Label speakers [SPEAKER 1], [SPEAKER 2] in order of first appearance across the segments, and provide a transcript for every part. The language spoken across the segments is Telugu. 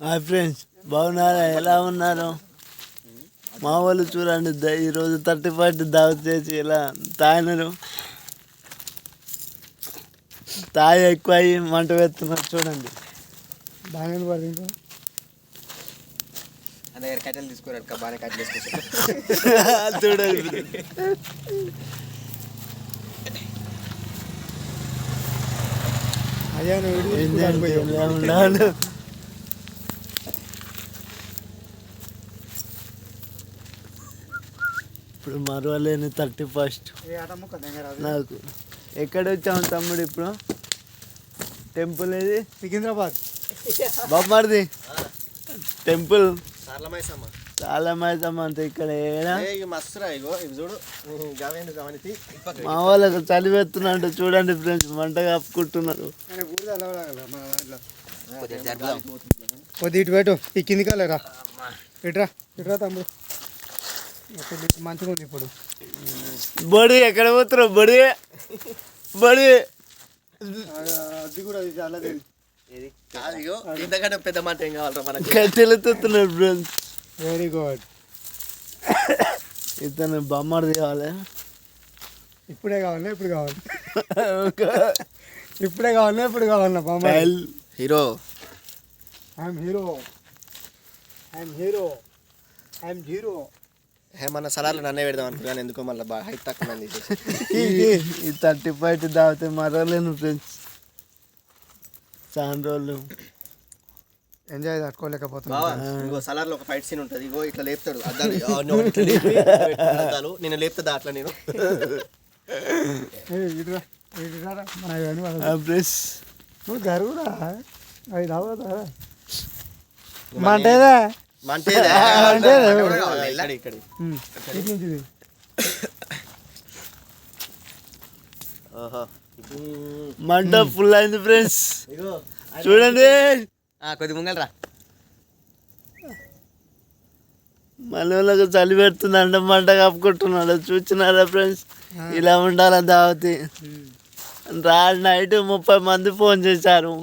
[SPEAKER 1] హాయ్ ఫ్రెండ్స్ బాగున్నారా? ఎలా ఉన్నారు? మా వాళ్ళు చూడండి ఈరోజు థర్టీ ఫైవ్ దావత్ చేసి ఎలా తాగినారు? తాగి ఎక్కువ అయ్యి మంట వేస్తున్నారు చూడండి. చూడండి.
[SPEAKER 2] అయ్యా నువ్వు
[SPEAKER 1] ఏం
[SPEAKER 2] వీడియో
[SPEAKER 1] చేయాలి, ఎలా ఉండాలి ఇప్పుడు మరవలేని థర్టీ ఫస్ట్. నాకు ఎక్కడ వచ్చాము తమ్ముడు ఇప్పుడు? టెంపుల్ ఏది?
[SPEAKER 2] సికింద్రాబాద్.
[SPEAKER 1] బామ్మర్ది టెంపుల్. చాలా మైసమ్మ అంత ఇక్కడ మా వాళ్ళకి చలి పెడుతున్నట్టు చూడండి ఫ్రెండ్స్ మంట కప్పుకుంటున్నారు.
[SPEAKER 2] కొద్ది ఇటు పెట్టు ఈ కింది కాలేరా ఇట్రా ఇట్రా తమ్ముడు. మంచిగా ఉంది ఇప్పుడు?
[SPEAKER 1] బడి ఎక్కడ పోతున్నావు? బడి బడి
[SPEAKER 2] అది కూడా చాలా
[SPEAKER 3] ఇగో ఇంతకంటే పెద్ద మాట ఏం కావాలరా మనకి?
[SPEAKER 1] కట్టెలు తెస్తున్నారు ఫ్రెండ్స్
[SPEAKER 2] వెరీ గుడ్
[SPEAKER 1] ఇతను బొమ్మడి కావాలి.
[SPEAKER 2] ఇప్పుడే కావాలన్నా ఇప్పుడు కావాలి? ఇప్పుడే కావాలన్నా ఇప్పుడు కావాలన్నా బామ్మ
[SPEAKER 3] hero.
[SPEAKER 2] I'm hero I'm hero I'm hero
[SPEAKER 3] మన సలార్లు నన్నే పెడదాం అనుకున్నాను ఎందుకో మళ్ళీ బాగా హైట్ తక్కువ మంది
[SPEAKER 1] ఈ థర్టీ ఫైవ్ దాగితే మరలేను ఫ్రెండ్స్. చాలా రోజులు.
[SPEAKER 2] ఎంజాయ్ తట్టుకోలేకపోతున్నా.
[SPEAKER 3] సలార్లో ఒక ఫైట్ సీన్ ఉంటుంది. ఇగో ఇట్లా లేపుతాడు. అద్దాలు. నేను లేపుతుందా అట్లా నేను?
[SPEAKER 2] నువ్వు జరుగురా అవి మంటేదా?
[SPEAKER 1] మంట ఫుల్ అయింది ఫ్రెండ్స్ చూడండి.
[SPEAKER 3] కొద్ది ముంగలరా.
[SPEAKER 1] మన వాళ్ళకి చలి పెడుతుంది అంటే మంట కప్పుకుంటున్నాడు. చూస్తున్నారా ఫ్రెండ్స్ ఇలా ఉండాలి దావతి? రా నైట్ ముప్పై మంది ఫోన్ చేశారు.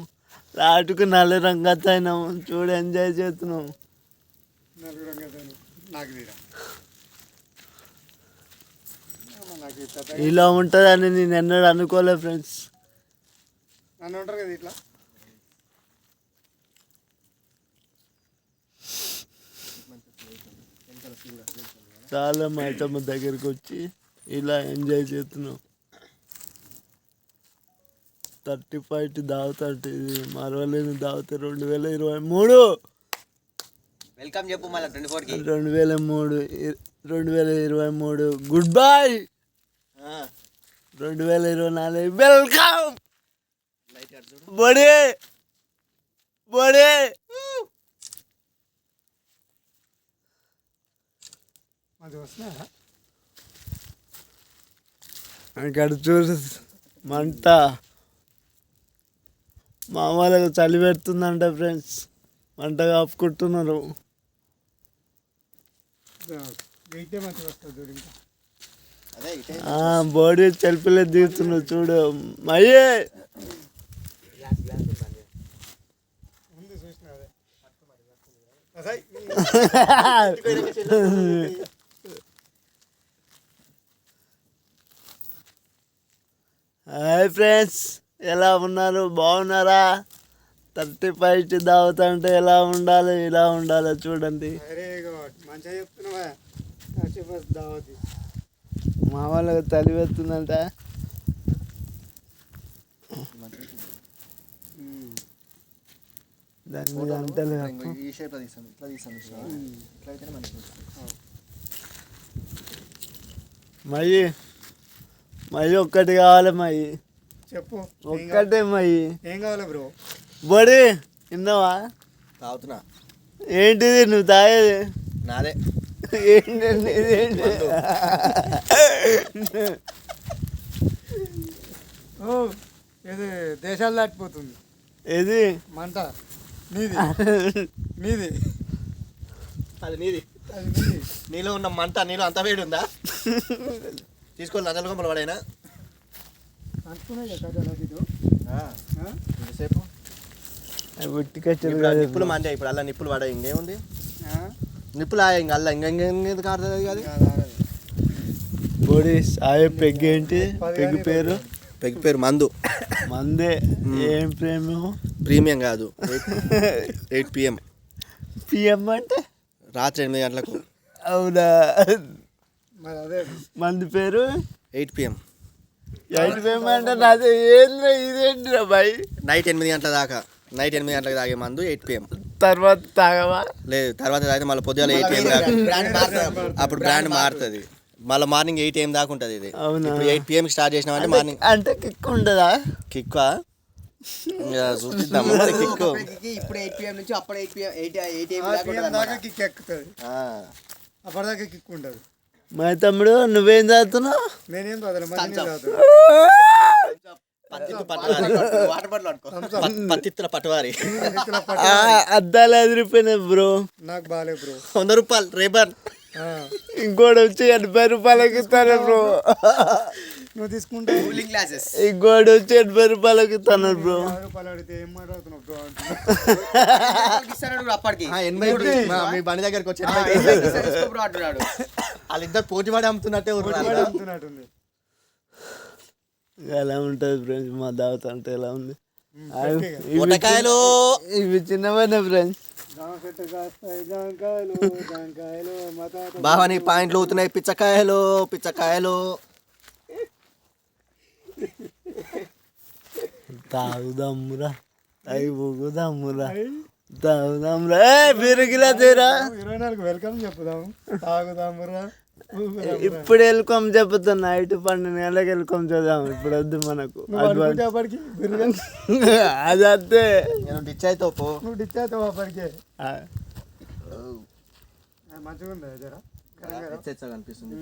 [SPEAKER 1] లాటుకు నల్ల రంగత్ అయినాం చూడు ఎంజాయ్ చేస్తున్నాం. ఇలా ఉంటుందని నేను ఎన్నడూ అనుకోలే ఫ్రెండ్స్.
[SPEAKER 2] నన్ను ఉంటారు కదా ఇట్లా
[SPEAKER 1] చాలా మైతమ్మ దగ్గరికి వచ్చి ఇలా ఎంజాయ్ చేస్తున్నాం. థర్టీ ఫైవ్ ఇది మరవలేని దావుతాయి రెండు వేల ఇరవై మూడు.
[SPEAKER 3] వెల్కమ్ చెప్పు మళ్ళీ ట్వంటీ ఫోర్కి
[SPEAKER 1] రెండు వేల మూడు రెండు వేల ఇరవై మూడు గుడ్ బై! రెండు వేల ఇరవై నాలుగు వెల్కమ్! బడి! బడి!
[SPEAKER 2] అది
[SPEAKER 1] అక్కడ చూడు మంట. మా వాళ్ళకి చలి పెడుతుందంట ఫ్రెండ్స్ మంట కాపుకుంటున్నారు
[SPEAKER 2] వెయిటే మంచిగా వస్తుంది చూడు ఇంకా
[SPEAKER 3] అదే ఇటే
[SPEAKER 1] ఆ, బాడీ సెల్ఫీలో దిగుతున్నావు చూడు.
[SPEAKER 2] అయ్యే
[SPEAKER 1] హాయ్ ఫ్రెండ్స్ ఎలా ఉన్నారు? బాగున్నారా? థర్టీ ఫైవ్ దావుతుంటే ఎలా ఉండాలి? ఇలా ఉండాలి చూడండి.
[SPEAKER 2] మంచిగా చెప్తున్నావా? దావతి.
[SPEAKER 1] మా వాళ్ళకి చలి పెడుతుందంట. దాని మీద అంటలే
[SPEAKER 3] ఇంకో ఈ షేప్లో తీసాను ఇట్లా తీసాను ఇట్లా. అయితేనే మనకి
[SPEAKER 1] మయ్యి మయ్యి ఒక్కటి కావాలి మయ్యి
[SPEAKER 2] చెప్పు?
[SPEAKER 1] ఒక్కటే మయ్యి
[SPEAKER 2] ఏం కావాలి బ్రో?
[SPEAKER 1] బడి విన్నావా
[SPEAKER 3] తాగుతున్నా.
[SPEAKER 1] ఏంటిది? నువ్వు తాగేది?
[SPEAKER 3] నాదే.
[SPEAKER 1] ఏంటండి ఇదేంటి?
[SPEAKER 2] ఓ ఇది దేశాలు దాటిపోతుంది.
[SPEAKER 1] ఏది?
[SPEAKER 2] మంట. నీది. నీది.
[SPEAKER 3] అది నీది.
[SPEAKER 2] అది నీది.
[SPEAKER 3] నీలో ఉన్న మంట నీలో అంత వేడి ఉందా? తీసుకొని లందల కొమ్మలు పడైనా
[SPEAKER 2] అనుకున్నాయి కదా ఇది
[SPEAKER 3] ఎంతసేపు
[SPEAKER 1] ఉట్టి కట్టెలు
[SPEAKER 3] ఇప్పుడు
[SPEAKER 1] కాదు.
[SPEAKER 3] నిప్పులు మండే ఇప్పుడు అలా నిప్పులు పడ ఇంకేముంది?
[SPEAKER 2] ఆ?
[SPEAKER 3] నిప్పులు ఆయా ఇంకా అల్ల ఇంకా ఇంకెందుకు ఆడుతుంది
[SPEAKER 2] కాదు, ఆడదు.
[SPEAKER 1] బోడి సాయ పెగ్ ఏంటి పెగ్ పేరు?
[SPEAKER 3] పెగ్ పేరు మందు.
[SPEAKER 1] మందే. ఏం ప్రేమ?
[SPEAKER 3] ప్రీమియం కాదు. Eight PM.
[SPEAKER 1] పిఎం అంటే?
[SPEAKER 3] రాత్రి ఎనిమిది గంటలకు.
[SPEAKER 1] అవునా?
[SPEAKER 2] మరి అదే.
[SPEAKER 1] మంది పేరు?
[SPEAKER 3] Eight PM.
[SPEAKER 1] ఎయిట్ పిఎం అంటే నాది ఏంద్రా ఇదేంటిరా బాయ్
[SPEAKER 3] నైట్ ఎనిమిది గంటల దాకా. నైట్ ఎనిమిది గంటలకు తాగే మందు ఎయిట్ పిఎం.
[SPEAKER 1] తర్వాత తాగవా?
[SPEAKER 3] లేదు తర్వాత తాగితే మళ్ళీ పొద్దుగాల ఎయిట్ దాకా అప్పుడు బ్రాండ్ మారుతుంది. మళ్ళీ మార్నింగ్ ఎయిట్ ఏం దాకా ఉంటుంది ఇది.
[SPEAKER 1] అవునా?
[SPEAKER 3] ఇప్పుడు ఎయిట్ పిఎం స్టార్ట్ చేసినామంటే
[SPEAKER 1] అంటే-
[SPEAKER 3] మార్నింగ్
[SPEAKER 1] అంటే కిక్ ఉండదా?
[SPEAKER 3] కిక్ చూపిద్దాము మరి కిక్
[SPEAKER 4] ఇప్పుడు ఎయిట్ పిఎం నుంచి అప్పుడు ఎయిట్ పిఎం ఎయిట్ ఎయిట్
[SPEAKER 2] ఆ PM దాకా కిక్ ఎక్కుతుంది. అప్పటిదాకా కిక్ ఉండదు.
[SPEAKER 1] మా తమ్ముడు నువ్వేం చదువుతున్నావు?
[SPEAKER 2] నేనేం చదవలే మరి నేను చదువుతున్నా.
[SPEAKER 3] పత్తిత్తు పట్టువారి
[SPEAKER 4] వాటర్ బాటిల్ పట్టుకో.
[SPEAKER 3] పత్- పత్తిత్తుల పట్టువారి.
[SPEAKER 1] అద్దాలు ఎదిరిపోయినాయి బ్రో.
[SPEAKER 2] నాకు బాగాలే బ్రో.
[SPEAKER 3] వంద రూపాయలు రేబన్.
[SPEAKER 1] ఇంకోటి వచ్చి ఎనభై రూపాయలకి ఇస్తాను బ్రో.
[SPEAKER 2] నువ్వు తీసుకుంటే
[SPEAKER 4] కూలింగ్ గ్లాసెస్.
[SPEAKER 1] ఇంకోటి వచ్చి ఎనభై రూపాయలకి ఇస్తాను బ్రో.
[SPEAKER 2] రూపాయలు అడిగితే ఏం మాట్లాడుతున్నావు బ్రో
[SPEAKER 4] అప్పటికి.
[SPEAKER 3] ఎనభై మా- బండి దగ్గరికి వచ్చి
[SPEAKER 4] బ్రో అంటున్నాడు.
[SPEAKER 3] వాళ్ళిద్దరు పోటీ పడి అమ్ముతున్నట్టే
[SPEAKER 2] అమ్ముతున్నట్టుంది.
[SPEAKER 1] ఎలా ఉంటుంది ఫ్రెండ్స్ మా దావత అంటే ఎలా ఉంది? చిన్న- ఇవి చిన్నవనే ఫ్రెండ్స్
[SPEAKER 3] బావని పాయింట్లు అవుతున్నాయి పిచ్చకాయలు పిచ్చకాయలు.
[SPEAKER 1] తాగుదామురా అవి పోగుదామురా తాగుదామురా. ఏ బిరుగిలా తీరా?
[SPEAKER 2] ఇరవై నాలుగు వెల్కమ్ చెప్పుదాము తాగుదామురా.
[SPEAKER 1] ఇప్పుడు వెళ్ళుకోం చెప్తా నైట్ పన్నెండు గంటలకు వెళ్ళుకోం చూద్దాం ఇప్పుడు వద్దు మనకు.
[SPEAKER 2] అప్పటికి
[SPEAKER 1] అది అంతే.
[SPEAKER 3] నేను డిచ్ అవుతావు పో.
[SPEAKER 2] నువ్వు డిచ్చేస్తావు అప్పటికే.
[SPEAKER 1] ఆ,
[SPEAKER 2] మంచిగా ఉందా
[SPEAKER 3] కనిపిస్తుంది.